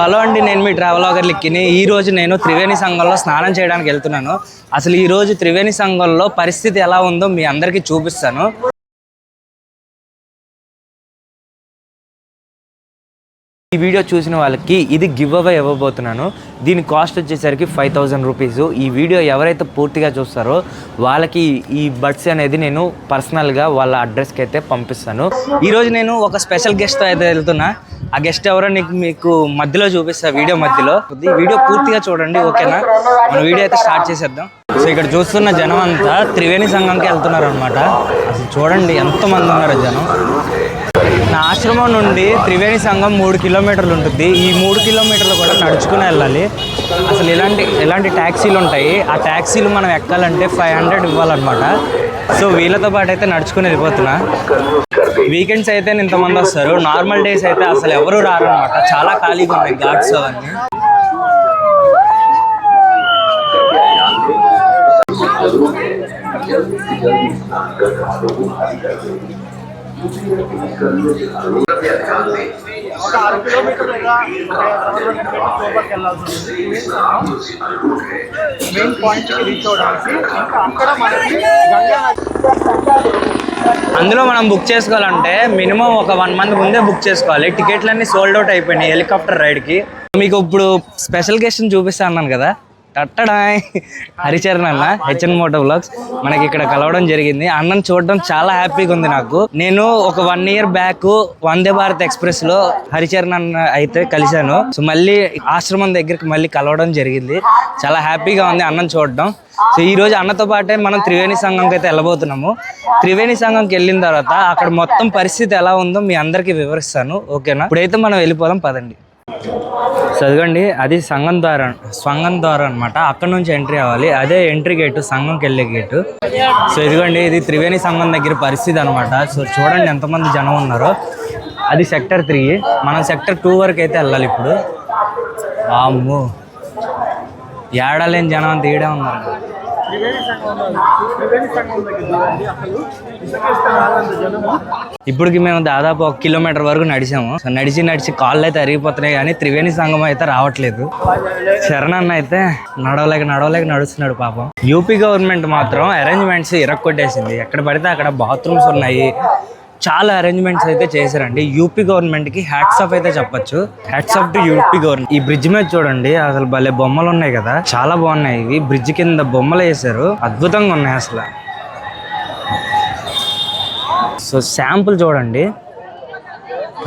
Hello అండి నేను మీ ట్రావెలాగర్ లిక్కిని ఈ రోజు నేను త్రివేణి సంఘంలో స్నానం చేయడానికి వెళ్తున్నాను. అసలు ఈ రోజు త్రివేణి సంఘంలో పరిస్థితి ఎలా ఉందో మీ అందరికీ చూపిస్తాను. ఈ వీడియో చూసిన వాళ్ళకి ఇది గివ్ అవే ఇవ్వబోతున్నాను. దీని కాస్ట్ వచ్చేసరికి ఫైవ్ థౌజండ్ రూపీస్. ఈ వీడియో ఎవరైతే పూర్తిగా చూస్తారో వాళ్ళకి ఈ బడ్స్ అనేది నేను పర్సనల్గా వాళ్ళ అడ్రస్కి అయితే పంపిస్తాను. ఈరోజు నేను ఒక స్పెషల్ గెస్ట్ అయితే వెళ్తున్నా. ఆ గెస్ట్ ఎవరో నీకు మీకు మధ్యలో చూపిస్తా వీడియో మధ్యలో. ఈ వీడియో పూర్తిగా చూడండి ఓకేనా? మన వీడియో అయితే స్టార్ట్ చేసేద్దాం. సో ఇక్కడ చూస్తున్న జనం అంతా త్రివేణి సంఘంకి వెళ్తున్నారు అనమాట అసలు చూడండి ఎంతమంది ఉన్నారు జనం. నా ఆశ్రమం నుండి త్రివేణి సంఘం మూడు కిలోమీటర్లు ఉంటుంది. ఈ మూడు కిలోమీటర్లు కూడా నడుచుకుని వెళ్ళాలి. అసలు ఇలాంటి ఎలాంటి ట్యాక్సీలు ఉంటాయి? ఆ ట్యాక్సీలు మనం ఎక్కాలంటే ఫైవ్ హండ్రెడ్ ఇవ్వాలన్నమాట. సో వీళ్ళతో పాటు అయితే నడుచుకుని వెళ్ళిపోతున్నా. వీకెండ్స్ అయితే ఇంతమంది వస్తారు. నార్మల్ డేస్ అయితే అసలు ఎవరు రారనమాట చాలా ఖాళీగా ఉన్నాయి ఘాట్స్ అవన్నీ. ఒక ఆరు లోపలికి వెళ్ళాల్సి ఉంటుంది మెయిన్ పాయింట్కి రీచ్ అవడానికి ఇంకా అక్కడ మనకి గంగా అందులో మనం బుక్ చేసుకోవాలంటే మినిమం ఒక వన్ మంత్ ముందే బుక్ చేసుకోవాలి. టికెట్లన్నీ సోల్డ్ అవుట్ అయిపోయినాయి హెలికాప్టర్ రైడ్కి మీకు ఇప్పుడు స్పెషల్ గెస్ట్ని చూపిస్తా అన్నాను కదా. టట్టడాయ్ హరిచరణ్ అన్న హెచ్ఎన్ మోటో బ్లాగ్స్ మనకి ఇక్కడ కలవడం జరిగింది. అన్నను చూడడం చాలా హ్యాపీగా ఉంది నాకు. నేను ఒక one year back Vande Bharat ఎక్స్ప్రెస్లో హరిచరణ్ అన్న అయితే కలిశాను. సో మళ్ళీ ఆశ్రమం దగ్గరికి మళ్ళీ కలవడం జరిగింది. చాలా హ్యాపీగా ఉంది అన్నం చూడడం. సో ఈ రోజు అన్నతో పాటే మనం త్రివేణి సంఘంకి అయితే వెళ్ళబోతున్నాము. త్రివేణి సంఘంకి వెళ్ళిన తర్వాత అక్కడ మొత్తం పరిస్థితి ఎలా ఉందో మీ అందరికీ వివరిస్తాను. ఓకేనా? ఇప్పుడైతే మనం వెళ్ళిపోదాం పదండి. చదవండి అది సంఘం ద్వారా స్వంగం ద్వారా అనమాట అక్కడ నుంచి ఎంట్రీ అవ్వాలి. అదే ఎంట్రీ గేటు సంఘంకి వెళ్ళే గేటు. సో ఇదిగోండి ఇది త్రివేణి సంఘం దగ్గర పరిస్థితి అనమాట సో చూడండి ఎంతమంది జనం ఉన్నారో. అది సెక్టర్ త్రీ. మనం సెక్టర్ టూ వరకు అయితే వెళ్ళాలి ఇప్పుడు. అమ్మో ఏడలేని జనం తీయడం ఉన్నారు. ఇప్పటికి మేము దాదాపు ఒక కిలోమీటర్ వరకు నడిచాము. సో నడిచి నడిచి కాళ్ళు అయితే అరిగిపోతున్నాయి కానీ త్రివేణి సంఘం అయితే రావట్లేదు. శరణ్ అయితే నడవలేక నడవలేక నడుస్తున్నాడు పాపం. యూపీ గవర్నమెంట్ మాత్రం అరేంజ్మెంట్స్ ఇరక్కొట్టేసింది. ఎక్కడ పడితే అక్కడ బాత్రూమ్స్ ఉన్నాయి. చాలా అరేంజ్మెంట్స్ అయితే చేశారండి యూపీ గవర్నమెంట్ కి హ్యాట్స్ ఆఫ్ అయితే చెప్పొచ్చు hats off to UP government ఈ బ్రిడ్జ్ మీద చూడండి అసలు భలే బొమ్మలు ఉన్నాయి కదా చాలా బాగున్నాయి ఇవి బ్రిడ్జ్ కింద బొమ్మలు వేశారు అద్భుతంగా ఉన్నాయి అసలు సో శాంపుల్ చూడండి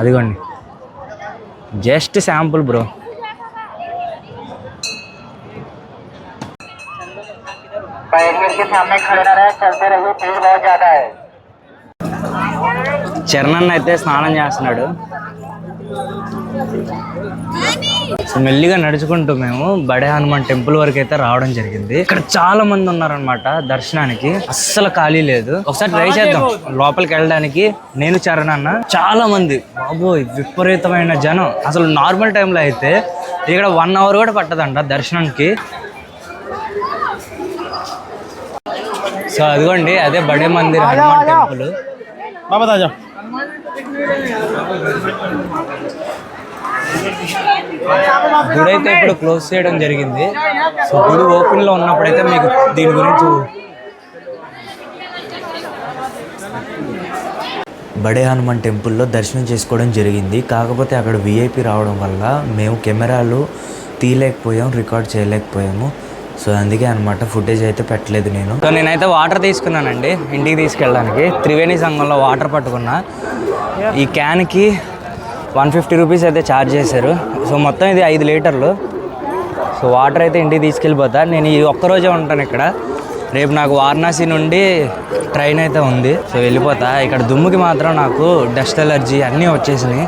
అదిగోండి జస్ట్ శాంపుల్ బ్రో बैरियर के सामने खड़े न रहे चलते रहिए भीड़ बहुत ज्यादा है చరణ్ అయితే స్నానం చేస్తున్నాడు. సో మెల్లిగా నడుచుకుంటూ మేము బడే హనుమాన్ టెంపుల్ వరకు అయితే రావడం జరిగింది. ఇక్కడ చాలా మంది ఉన్నారనమాట దర్శనానికి. అస్సలు ఖాళీ లేదు. ఒకసారి ట్రై చేద్దాం. లోపలికి వెళ్ళడానికి నేను చరణన్న చాలా మంది. బాబో విపరీతమైన జనం. అసలు నార్మల్ టైంలో అయితే ఇక్కడ వన్ అవర్ కూడా పట్టదంట దర్శనానికి. సో అదిగోండి అదే బడే మందిర్ హనుమాన్ టెంపుల్. బాబా తాజా. గుడి అయితే ఇప్పుడు క్లోజ్ చేయడం జరిగింది. సో గుడి ఓపెన్లో ఉన్నప్పుడైతే మీకు దీని గురించి బడే హనుమాన్ టెంపుల్లో దర్శనం చేసుకోవడం జరిగింది. కాకపోతే అక్కడ విఐపి రావడం వల్ల మేము కెమెరాలు తీయలేకపోయాం రికార్డ్ చేయలేకపోయాము. సో అందుకే అనమాట ఫుటేజ్ అయితే పెట్టలేదు నేను. సో నేనైతే వాటర్ తీసుకున్నానండి ఇంటికి తీసుకెళ్ళడానికి. త్రివేణి సంఘంలో వాటర్ పట్టుకున్నా. ఈ క్యాన్కి వన్ ఫిఫ్టీ రూపీస్ అయితే ఛార్జ్ చేశారు. సో మొత్తం ఇది ఐదు లీటర్లు. సో వాటర్ అయితే ఇంటికి తీసుకెళ్ళిపోతా. నేను ఈ ఒక్కరోజే ఉంటాను ఇక్కడ. రేపు నాకు వారణాసి నుండి ట్రైన్ అయితే ఉంది. సో వెళ్ళిపోతా. ఇక్కడ దుమ్ముకి మాత్రం నాకు డస్ట్ ఎలర్జీ అన్నీ వచ్చేసినాయి.